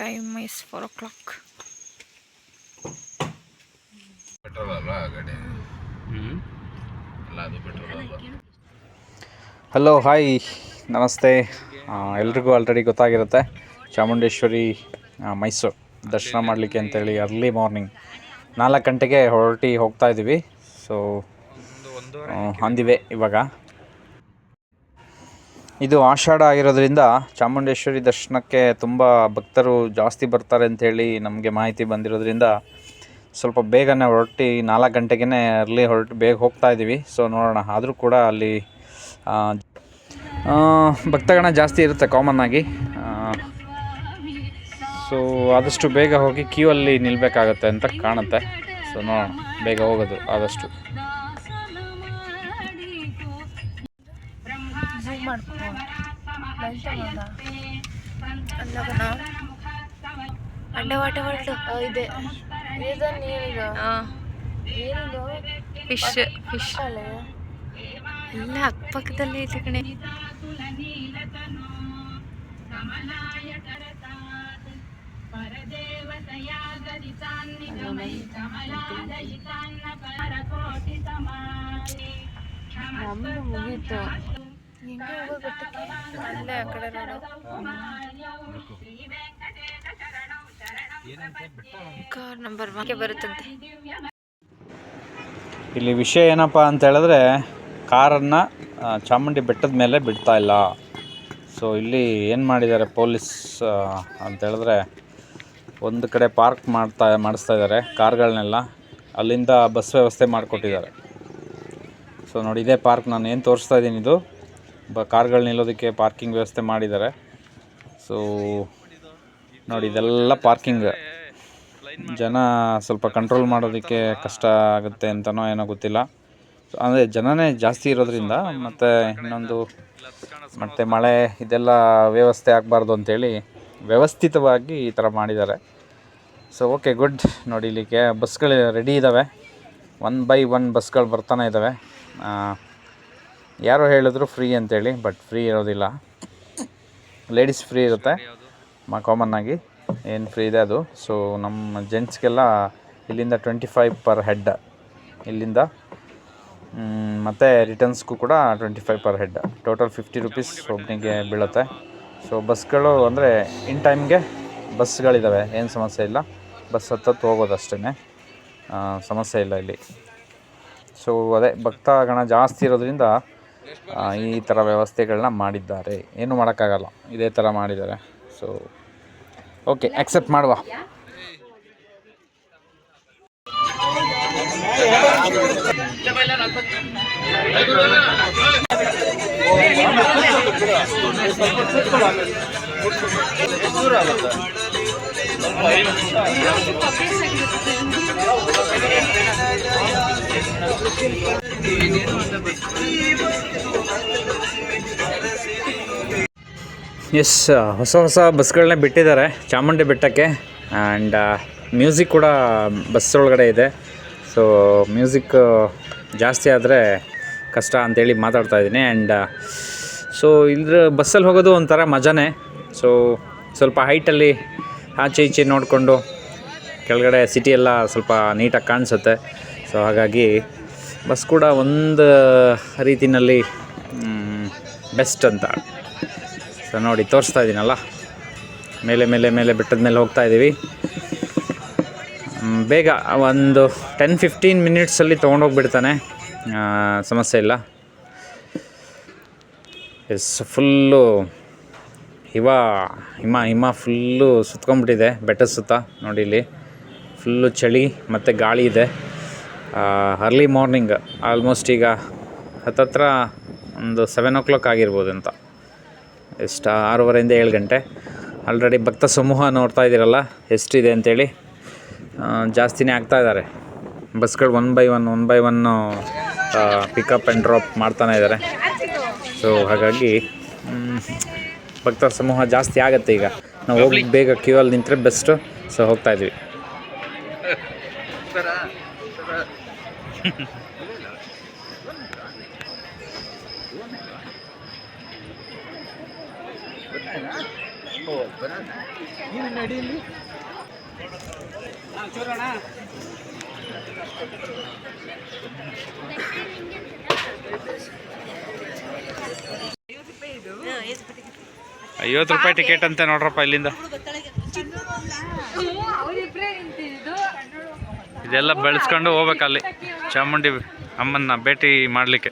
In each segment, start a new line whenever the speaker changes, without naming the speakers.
Time is four o'clock
hello hi ನಮಸ್ತೆ. ಎಲ್ಲರಿಗೂ ಎಲ್ರಿಗೂ ಆಲ್ರೆಡಿ ಗೊತ್ತಾಗಿರುತ್ತೆ ಚಾಮುಂಡೇಶ್ವರಿ ಮೈಸೂರು. ದರ್ಶನ ಮಾಡಲಿಕ್ಕೆ ಅಂತೇಳಿ ಅರ್ಲಿ ಮಾರ್ನಿಂಗ್ ನಾಲ್ಕು ಗಂಟೆಗೆ ಹೊರಟಿ ಹೋಗ್ತಾ ಇದ್ದೀವಿ ಸೊ ಅಂದಿವೆ ಇವಾಗ. ಇದು ಆಷಾಢ ಆಗಿರೋದ್ರಿಂದ ಚಾಮುಂಡೇಶ್ವರಿ ದರ್ಶನಕ್ಕೆ ತುಂಬ ಭಕ್ತರು ಜಾಸ್ತಿ ಬರ್ತಾರೆ ಅಂಥೇಳಿ ನಮಗೆ ಮಾಹಿತಿ ಬಂದಿರೋದ್ರಿಂದ ಸ್ವಲ್ಪ ಬೇಗನೆ ಹೊರಟಿ ನಾಲ್ಕು ಗಂಟೆಗೇ ಅರ್ಲಿ ಹೊರಟು ಬೇಗ ಹೋಗ್ತಾ ಇದ್ದೀವಿ ಸೊ ನೋಡೋಣ. ಆದರೂ ಕೂಡ ಅಲ್ಲಿ ಭಕ್ತಗಣ ಜಾಸ್ತಿ ಇರುತ್ತೆ ಕಾಮನ್ ಆಗಿ. ಸೊ ಆದಷ್ಟು ಬೇಗ ಹೋಗಿ ಕ್ಯೂ ಅಲ್ಲಿ ನಿಲ್ಲಬೇಕಾಗತ್ತೆ ಅಂತ ಕಾಣುತ್ತೆ. ಸೊ ನೋಡೋಣ. ಬೇಗ ಹೋಗೋದು ಆದಷ್ಟು.
ಅಂಡವಾಟ ವರ್ಲ್ಡ್ ಇದೆ. Fish fish. ಎಲ್ಲ ಅಕ್ಕಪಕ್ಕದಲ್ಲೇ ಇದೆ ಕಣೆ.
ನಮ್ದು ಮುಗೀತು.
ಅಲ್ಲೇ ಆ ಕಡೆ ಕಾರ್ ನಂಬರ್ ಒನ್ಗೆ ಬರುತ್ತಂತೆ.
ಇಲ್ಲಿ ವಿಷಯ ಏನಪ್ಪ ಅಂತ ಹೇಳಿದ್ರೆ ಕಾರನ್ನು ಚಾಮುಂಡಿ ಬೆಟ್ಟದ ಮೇಲೆ ಬಿಡ್ತಾ ಇಲ್ಲ. ಸೊ ಇಲ್ಲಿ ಏನು ಮಾಡಿದ್ದಾರೆ ಪೊಲೀಸ್ ಅಂತ ಹೇಳಿದ್ರೆ ಒಂದು ಕಡೆ ಪಾರ್ಕ್ ಮಾಡ್ತಾ ಮಾಡಿಸ್ತಾ ಇದ್ದಾರೆ ಕಾರ್ಗಳನ್ನೆಲ್ಲ. ಅಲ್ಲಿಂದ ಬಸ್ ವ್ಯವಸ್ಥೆ ಮಾಡಿಕೊಟ್ಟಿದ್ದಾರೆ. ಸೊ ನೋಡಿ ಇದೇ ಪಾರ್ಕ್ ನಾನು ಏನು ತೋರಿಸ್ತಾ ಇದ್ದೀನಿ ಇದು? ಬ ಕಾರ್ಗಳು ನಿಲ್ಲೋದಕ್ಕೆ ಪಾರ್ಕಿಂಗ್ ವ್ಯವಸ್ಥೆ ಮಾಡಿದ್ದಾರೆ. ಸೊ ನೋಡಿ, ಇದೆಲ್ಲ ಪಾರ್ಕಿಂಗ್. ಜನ ಸ್ವಲ್ಪ ಕಂಟ್ರೋಲ್ ಮಾಡೋದಕ್ಕೆ ಕಷ್ಟ ಆಗುತ್ತೆ ಅಂತನೋ ಏನೋ ಗೊತ್ತಿಲ್ಲ. ಅಂದರೆ ಜನನೇ ಜಾಸ್ತಿ ಇರೋದ್ರಿಂದ ಮತ್ತು ಇನ್ನೊಂದು ಮತ್ತು ಮಳೆ ಇದೆಲ್ಲ ವ್ಯವಸ್ಥೆ ಆಗಬಾರ್ದು ಅಂತೇಳಿ ವ್ಯವಸ್ಥಿತವಾಗಿ ಈ ಥರ ಮಾಡಿದ್ದಾರೆ. ಸೊ ಓಕೆ ಗುಡ್ ನೋಡಿ, ಇಲ್ಲಿಗೆ ಬಸ್ಗಳು ರೆಡಿ ಇದ್ದಾವೆ ಒನ್ ಬೈ ಒನ್ ಬಸ್ಗಳು ಬರ್ತಾನೆ ಇದ್ದಾವೆ ಯಾರೋ ಹೇಳಿದ್ರು ಫ್ರೀ ಅಂತೇಳಿ ಬಟ್ ಫ್ರೀ ಇರೋದಿಲ್ಲ. ಲೇಡೀಸ್ ಫ್ರೀ ಇರುತ್ತೆ. ಮಾ ಆಗಿ ಏನು ಫ್ರೀ ಇದೆ ಅದು. ಸೊ ನಮ್ಮ ಜೆಂಟ್ಸ್ಗೆಲ್ಲ ಇಲ್ಲಿಂದ ಟ್ವೆಂಟಿ ಫೈವ್ ಪರ್ ಹೆಡ್ ಇಲ್ಲಿಂದ ಮತ್ತು ರಿಟರ್ನ್ಸ್ಗೂ ಕೂಡ twenty five per head total fifty rupees ಒಬ್ಬನಿಗೆ ಬೀಳುತ್ತೆ. ಸೊ ಬಸ್ಗಳು ಅಂದರೆ ಇನ್ ಟೈಮ್ಗೆ ಬಸ್ಗಳಿದ್ದಾವೆ ಏನು ಸಮಸ್ಯೆ ಇಲ್ಲ. ಬಸ್ ಹತ್ತತ್ತು ಹೋಗೋದು ಅಷ್ಟೇ ಸಮಸ್ಯೆ ಇಲ್ಲ ಇಲ್ಲಿ. ಸೊ ಅದೇ ಭಕ್ತಗಣ ಜಾಸ್ತಿ ಇರೋದ್ರಿಂದ ಈ ಥರ ವ್ಯವಸ್ಥೆಗಳನ್ನ ಮಾಡಿದ್ದಾರೆ. ಏನು ಮಾಡೋಕ್ಕಾಗಲ್ಲ. ಇದೇ ಥರ ಮಾಡಿದ್ದಾರೆ. ಸೊ ಓಕೆ ಆಕ್ಸೆಪ್ಟ್ ಮಾಡುವ. ಎಸ್ ಹೊಸ ಹೊಸ ಬಸ್ಗಳನ್ನೇ ಬಿಟ್ಟಿದ್ದಾರೆ. ಚಾಮುಂಡಿ ಬೆಟ್ಟಕ್ಕೆ ಆ್ಯಂಡ್ ಮ್ಯೂಸಿಕ್ ಕೂಡ ಬಸ್ ಒಳಗಡೆ ಇದೆ. ಸೊ ಮ್ಯೂಸಿಕ್ ಜಾಸ್ತಿ ಆದರೆ ಕಷ್ಟ ಅಂತೇಳಿ ಮಾತಾಡ್ತಾ ಇದ್ದೀನಿ. ಆ್ಯಂಡ್ ಸೊ ಇದ್ರ ಬಸ್ಸಲ್ಲಿ ಹೋಗೋದು ಒಂಥರ ಮಜಾನೇ. ಸೊ ಸ್ವಲ್ಪ ಹೈಟಲ್ಲಿ ಆಚೆ ಈಚೆ ನೋಡಿಕೊಂಡು ಕೆಳಗಡೆ ಸಿಟಿ ಎಲ್ಲ ಸ್ವಲ್ಪ ನೀಟಾಗಿ ಕಾಣಿಸುತ್ತೆ. ಸೊ ಹಾಗಾಗಿ ಬಸ್ ಕೂಡ ಒಂದು ರೀತಿಯಲ್ಲಿ ಬೆಸ್ಟ್ ಅಂತ. ಸೊ ನೋಡಿ, ತೋರಿಸ್ತಾ ಇದ್ದೀನಲ್ಲ ಮೇಲೆ ಮೇಲೆ ಮೇಲೆ ಬೆಟ್ಟದ ಮೇಲೆ ಹೋಗ್ತಾ ಇದ್ದೀವಿ ಬೇಗ ಒಂದು ಟೆನ್ ಫಿಫ್ಟೀನ್ ಮಿನಿಟ್ಸಲ್ಲಿ ತೊಗೊಂಡೋಗ್ಬಿಡ್ತಾನೆ ಸಮಸ್ಯೆ ಇಲ್ಲ. ಎಸ್ ಫುಲ್ಲು ಹಿಮ ಹಿಮ ಹಿಮ ಫುಲ್ಲು ಸುತ್ಕೊಂಡ್ಬಿಟ್ಟಿದೆ, ಬೆಟ್ಟದ ಸುತ್ತ, ನೋಡಿ ಇಲ್ಲಿ. ಫುಲ್ಲು ಚಳಿ ಮತ್ತು ಗಾಳಿ ಇದೆ. ಅರ್ಲಿ ಮಾರ್ನಿಂಗ್ ಆಲ್ಮೋಸ್ಟ್ ಈಗ ಹತ್ತತ್ರ ಒಂದು ಸೆವೆನ್ ಓ ಕ್ಲಾಕ್ ಆಗಿರ್ಬೋದು ಅಂತ. ಎಷ್ಟು ಆರೂವರೆಯಿಂದ ಏಳು ಗಂಟೆ. ಆಲ್ರೆಡಿ ಭಕ್ತ ಸಮೂಹ ನೋಡ್ತಾ ಇದ್ದೀರಲ್ಲ ಎಷ್ಟಿದೆ ಅಂತೇಳಿ. ಆ, ಜಾಸ್ತಿನೇ ಆಗ್ತಾ ಇದ್ದಾರೆ. ಬಸ್ಗಳು one by one one by one pickup and drop ಮಾಡ್ತಾನೆ ಇದ್ದಾರೆ. ಸೊ ಹಾಗಾಗಿ ಭಕ್ತರ ಸಮೂಹ ಜಾಸ್ತಿ ಆಗುತ್ತೆ ಈಗ. ನಾವು ಹೋಗಿ ಬೇಗ ಕ್ಯೂ ಅಲ್ಲಿ ನಿಂತರೆ ಬೆಸ್ಟು ಸೊ ಹೋಗ್ತಾ ಇದ್ವಿ. ಐವತ್ತು ರೂಪಾಯಿ ಟಿಕೆಟ್ ಅಂತೆ ನೋಡ್ರಪ್ಪ ಇಲ್ಲಿಂದ. ಇದೆಲ್ಲ ಬೆಳೆಸ್ಕೊಂಡು ಹೋಗ್ಬೇಕಲ್ಲಿ ಚಾಮುಂಡಿ ಅಮ್ಮನ್ನ ಭೇಟಿ ಮಾಡಲಿಕ್ಕೆ.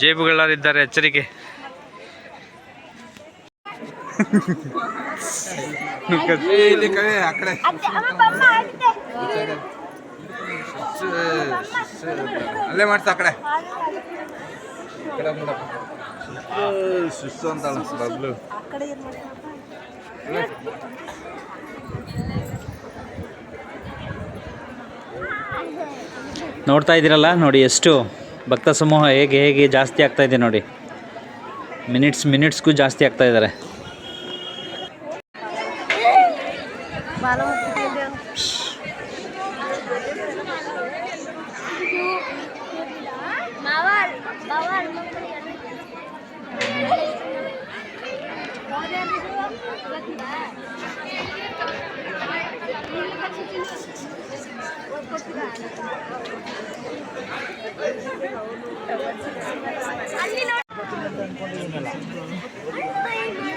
ಜೇಬುಗಳಾರಿದ್ದಾರೆ ಎಚ್ಚರಿಕೆ.
ಇಲ್ಲಿ ಕಡೆ ಆ ಕಡೆ. ಅಲ್ಲೇ ಮಾಡ್ಸ ಆ ಕಡೆ ಸುಸ್ತು ಅಂತಲ್ಲ
ನೋಡ್ತಾ ಇದ್ದೀರಲ್ಲ ನೋಡಿ ಎಷ್ಟು ಭಕ್ತ ಸಮೂಹ ಹೇಗೆ ಹೇಗೆ ಜಾಸ್ತಿ ಆಗ್ತಾ ಇದೆ ನೋಡಿ. ಮಿನಿಟ್ಸ್ ಮಿನಿಟ್ಸ್ಗೂ ಜಾಸ್ತಿ ಆಗ್ತಾ ಇದ್ದಾರೆ.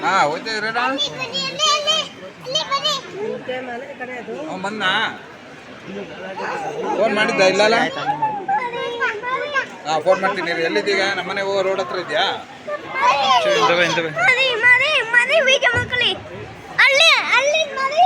ಹಾ ಹೋಯ್ತಾ ಇರೋಣ ಅವ್ನ್ ಬಂದ ಫೋನ್ ಮಾಡಿದ್ದ ಇಲ್ಲಲ್ಲ? ಹಾ ಫೋನ್ ಮಾಡ್ತೀನಿ ನೀವು ಎಲ್ಲಿದ್ದೀಗ? ನಮ್ಮನೆ ಹೋಗೋ ರೋಡ್ ಹತ್ರ ಇದೆಯಾ?
ಇಂತವೆ ಇಂತವೆ
ಮರಿ ಮರಿ ಮರಿ ಬೀಜ ಮಕ್ಕಳಿ. ಅಲ್ಲಿ ಅಲ್ಲಿ ಮರಿ.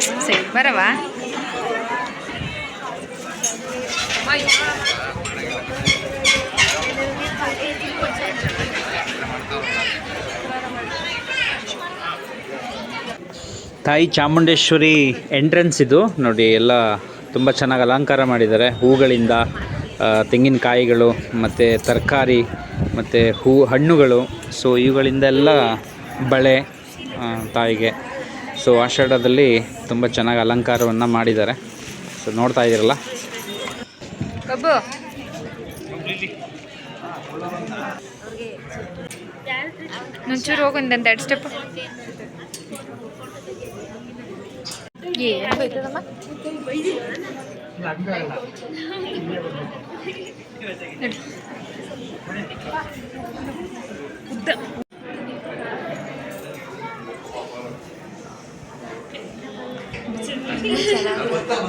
ಸರಿ, ಬರವಾ.
ತಾಯಿ ಚಾಮುಂಡೇಶ್ವರಿ ಎಂಟ್ರೆನ್ಸ್ ಇದು. ನೋಡಿ, ಎಲ್ಲ ತುಂಬ ಚೆನ್ನಾಗಿ ಅಲಂಕಾರ ಮಾಡಿದ್ದಾರೆ. ಹೂಗಳಿಂದ ತೆಂಗಿನಕಾಯಿಗಳು ಮತ್ತು ತರಕಾರಿ, ಮತ್ತು ಹೂ, ಹಣ್ಣುಗಳು. ಸೊ ಇವುಗಳಿಂದೆಲ್ಲ ಬಳೆ ತಾಯಿಗೆ ಸೊ ಆಷಾಢದಲ್ಲಿ ತುಂಬ ಚೆನ್ನಾಗಿ ಅಲಂಕಾರವನ್ನು ಮಾಡಿದ್ದಾರೆ. ಸೊ ನೋಡ್ತಾ ಇದ್ದೀರಲ್ಲ?
ಸ್ಟೆಪ್. ಉದ್ದ.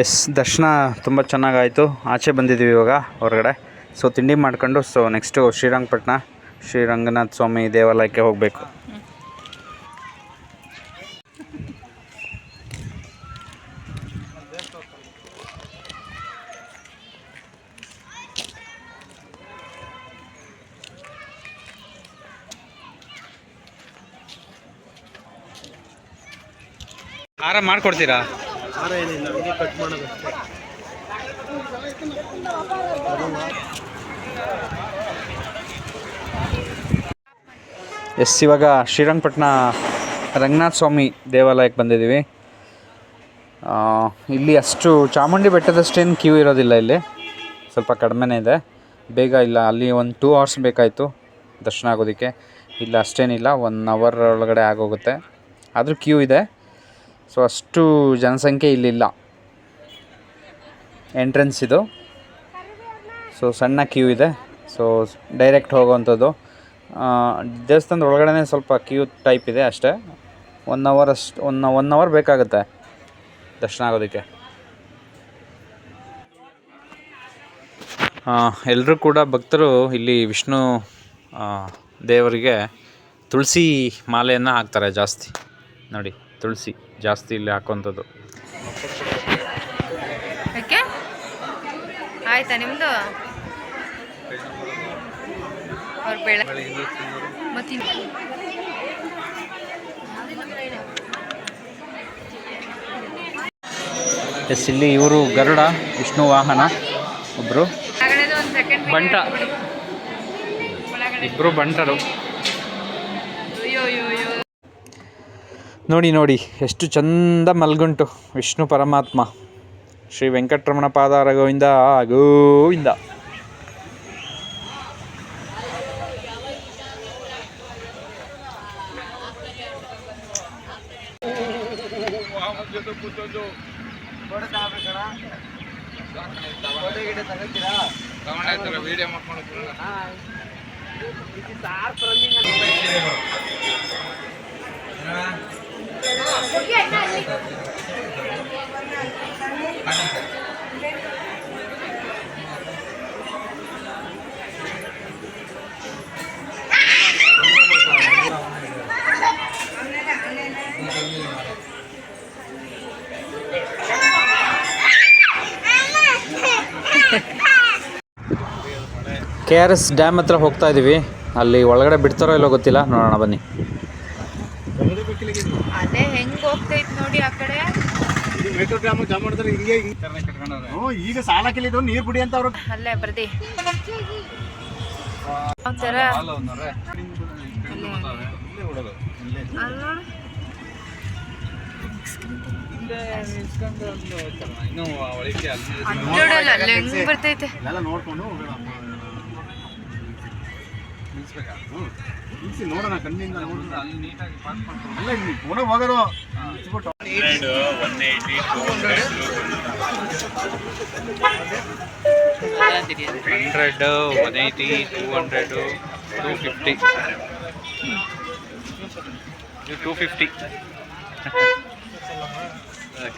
ಎಸ್, ದರ್ಶನ ತುಂಬ ಚೆನ್ನಾಗಾಯಿತು. ಆಚೆ ಬಂದಿದ್ದೀವಿ ಇವಾಗ, ಹೊರಗಡೆ. ಸೊ ತಿಂಡಿ ಮಾಡ್ಕೊಂಡು ಸೊ ನೆಕ್ಸ್ಟು ಶ್ರೀರಂಗಪಟ್ಟಣ ಶ್ರೀರಂಗನಾಥ ಸ್ವಾಮಿ ದೇವಾಲಯಕ್ಕೆ ಹೋಗಬೇಕು. ಆರಾಮ ಮಾಡ್ಕೊಡ್ತೀರಾ?
ಖಾರ ಏನಿಲ್ಲ, ಹಂಗೆ ಕಟ್ ಮಾಡೋದಷ್ಟೇ
ಎಸ್, ಇವಾಗ ಶ್ರೀರಂಗಪಟ್ಟಣ ರಂಗನಾಥ ಸ್ವಾಮಿ ದೇವಾಲಯಕ್ಕೆ ಬಂದಿದ್ದೀವಿ. ಇಲ್ಲಿ ಅಷ್ಟು ಚಾಮುಂಡಿ ಬೆಟ್ಟದಷ್ಟೇನು ಕ್ಯೂ ಇರೋದಿಲ್ಲ ಇಲ್ಲಿ. ಸ್ವಲ್ಪ ಕಡಿಮೆನೇ ಇದೆ. ಬೇಗ ಇಲ್ಲ, ಅಲ್ಲಿ ಒಂದು ಟೂ ಅವರ್ಸ್ ಬೇಕಾಯಿತು ದರ್ಶನ ಆಗೋದಕ್ಕೆ. ಇಲ್ಲ, ಅಷ್ಟೇನಿಲ್ಲ ಒನ್ ಅವರ್ ಒಳಗಡೆ ಆಗೋಗುತ್ತೆ. ಆದರೂ ಕ್ಯೂ ಇದೆ. ಸೊ ಅಷ್ಟು ಜನಸಂಖ್ಯೆ ಇಲ್ಲಿಲ್ಲ. ಎಂಟ್ರೆನ್ಸ್ ಇದು. ಸೊ ಸಣ್ಣ ಕ್ಯೂ ಇದೆ. ಸೊ ಡೈರೆಕ್ಟ್ ಹೋಗುವಂಥದ್ದು. ದೇವಸ್ಥಾನದ ಒಳಗಡೆ ಸ್ವಲ್ಪ ಕ್ಯೂ ಟೈಪ್ ಇದೆ ಅಷ್ಟೇ. ಒನ್ ಅವರ್ ಅಷ್ಟು ಒನ್ ಒನ್ ಅವರ್ ಬೇಕಾಗುತ್ತೆ ದರ್ಶನ ಆಗೋದಕ್ಕೆ. ಎಲ್ಲರೂ ಕೂಡ ಭಕ್ತರು ಇಲ್ಲಿ ವಿಷ್ಣು ದೇವರಿಗೆ ತುಳಸಿ ಮಾಲೆಯನ್ನು ಹಾಕ್ತಾರೆ ಜಾಸ್ತಿ. ನೋಡಿ, ತುಳಸಿ. ಜಾಸ್ತಿ ಇಲ್ಲಿ
ಹಾಕೋಂಥದ್ದು ಆಯ್ತಾ ನಿಮ್ದು? ಅವ್ರ ಬೆಳೆ ಮತ್ತಿನ್
ಎಸ್ ಇಲ್ಲಿ ಇವರು ಗರುಡ ವಿಷ್ಣು ವಾಹನ ಒಬ್ರು
ಒಳಗಡೆದು ಒಂದು ಸೆಕೆಂಡ್
ಬಂಟ. ಇಬ್ರು ಬಂಟರು. ನೋಡಿ ನೋಡಿ ಎಷ್ಟು ಚಂದ ಮಲ್ಗುಂಟು. ವಿಷ್ಣು ಪರಮಾತ್ಮ. ಶ್ರೀ ವೆಂಕಟರಮಣ ಪಾದಾರ ಗೋವಿಂದ. ಗೋವಿಂದ
ಮಾಡ್ಕೊಂಡು
ಕೆ ಆರ್ ಎಸ್ ಡ್ಯಾಮ್ ಹತ್ರ ಹೋಗ್ತಾ ಇದ್ದೀವಿ ಅಲ್ಲಿ ಒಳಗಡೆ ಬಿಡ್ತಾರೋ ಇಲ್ಲೋ ಗೊತ್ತಿಲ್ಲ. ನೋಡೋಣ ಬನ್ನಿ.
ಅದೇ ಹೆಂಗ್ ಹೋಗ್ತೈತ್ ನೋಡಿ ಆ ಕಡೆ.
ಮೆಟ್ರೋ ಗ್ರಾಮ ಜಾಮ್ ಮಾಡಿದ್ರೆ ಹಿಂಗೆ ಈಗ ಸಾಲ ಕೇಳಿದ್ರು ನೀರು ಬಿಡಿ ಅಂತ ಅವ್ರು.
ಅಲ್ಲೇ ಬರ್ದಿ. ಒಂಥರ. ಅಲ್ಲ.
ಅಲ್ಲಿ
ಅಲ್ಲಿ ಹೆಂಗ್ ಬರ್ತೈತೆ.
ಎಲ್ಲ ನೋಡ್ಕೊಂಡು
ನಿಲ್ಸ್ಬೇಕಾ
ಹ್ಞೂ ನಿಲ್ಸಿ ನೋಡೋಣ ಕಣ್ಣಿಂದ ನೋಡೋಣ.
ಅಲ್ಲಿ ನೀಟಾಗಿ ಮಾಡ್ಕೊಂಡು
ಅಲ್ಲ ಇಲ್ಲಿ ಫೋನೇ ಹೋಗೋದು ನಿಲ್ಸ್ಬಿಟ್ಟು.
Hundred one eighty two hundred two fifty two fifty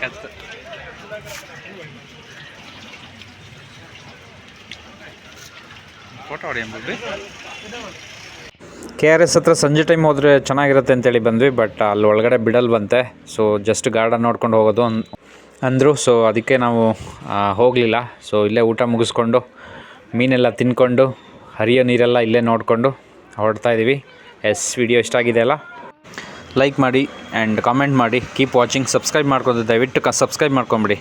ಕತ್ತು. ಫೋಟೋ ಹೊಡೆಯಂಬಿ ಕೆ ಆರ್ ಎಸ್ ಹತ್ರ ಸಂಜೆ ಟೈಮ್ ಹೋದರೆ ಚೆನ್ನಾಗಿರುತ್ತೆ ಅಂತೇಳಿ ಬಂದ್ವಿ ಬಟ್ ಅಲ್ಲಿ ಒಳಗಡೆ ಬಿಡಲ್ ಬಂತೆ. ಸೊ ಜಸ್ಟ್ ಗಾರ್ಡನ್ ನೋಡ್ಕೊಂಡು ಹೋಗೋದು ಅಂದರು. ಸೊ ಅದಕ್ಕೆ ನಾವು ಹೋಗಲಿಲ್ಲ. ಸೊ ಇಲ್ಲೇ ಊಟ ಮುಗಿಸ್ಕೊಂಡು, ಮೀನೆಲ್ಲ ತಿನ್ಕೊಂಡು, ಹರಿಯೋ ನೀರೆಲ್ಲ ಇಲ್ಲೇ ನೋಡಿಕೊಂಡು ಹೊರಡ್ತಾ ಇದ್ದೀವಿ ಎಸ್ ವಿಡಿಯೋ ಇಷ್ಟ ಆಗಿದೆ ಅಲ್ಲ? ಲೈಕ್ ಮಾಡಿ ಆ್ಯಂಡ್ ಕಾಮೆಂಟ್ ಮಾಡಿ. ಕೀಪ್ ವಾಚಿಂಗ್ ಸಬ್ಸ್ಕ್ರೈಬ್ ಮಾಡ್ಕೊಂಡು ದಯವಿಟ್ಟು ಸಬ್ಸ್ಕ್ರೈಬ್ ಮಾಡ್ಕೊಂಬಿಡಿ.